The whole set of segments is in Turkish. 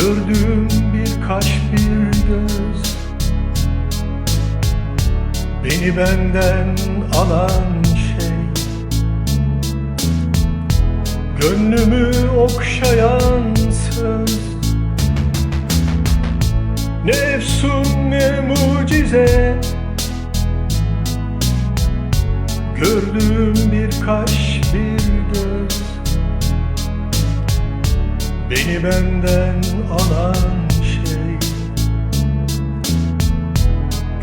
Gördüğüm birkaç bir göz Beni benden alan şey. Gönlümü okşayan söz. Ne efsun ne mucize. Gördüğüm birkaç bir göz Beni benden alan şey.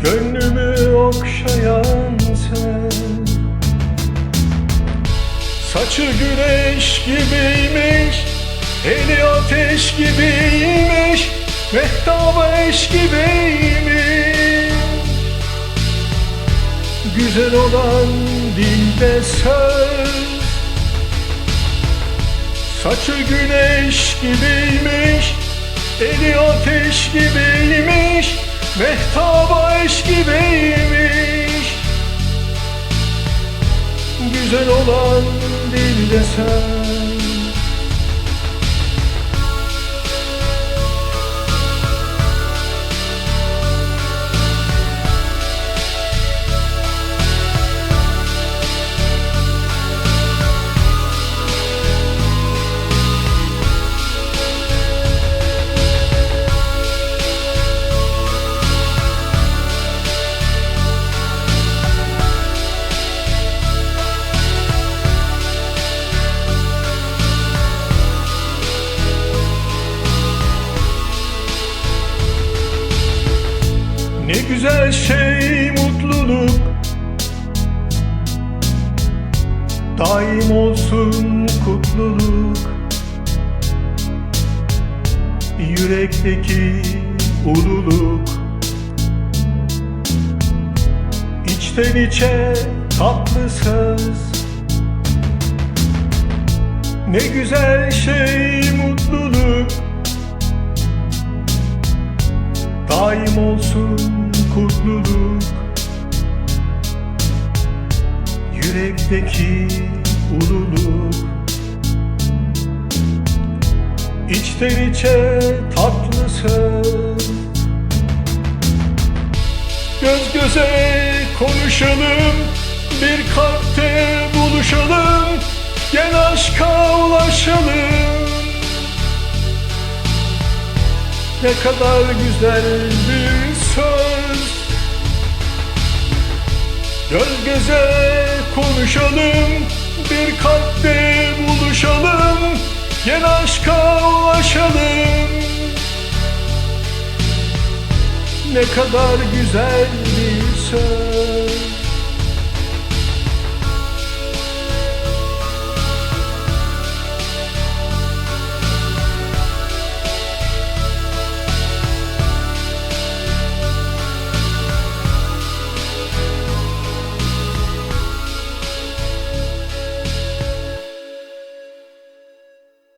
Gönlümü okşayan söz Saçı güneş gibiymiş Eli ateş gibiymiş Mehtaba eş gibiymiş. Güzel olan dilde söz Saçı güneş gibiymiş Eli ateş gibiymiş Mehtaba eş gibiymiş. Güzel olan dilde söz Ne güzel şey mutluluk. Daim olsun kutluluk. Yürekteki ululuk. İçten içe tatlı söz. Ne güzel şey mutluluk. Daim olsun Yürekteki ululuk İçten içe tatlı söz Göz göze konuşalım Bir kalpte buluşalım Gel aşka ulaşalım. Ne kadar güzel bir söz. Göz göze konuşalım Bir kalpte buluşalım Gel aşka ulaşalım. Ne kadar güzel bir söz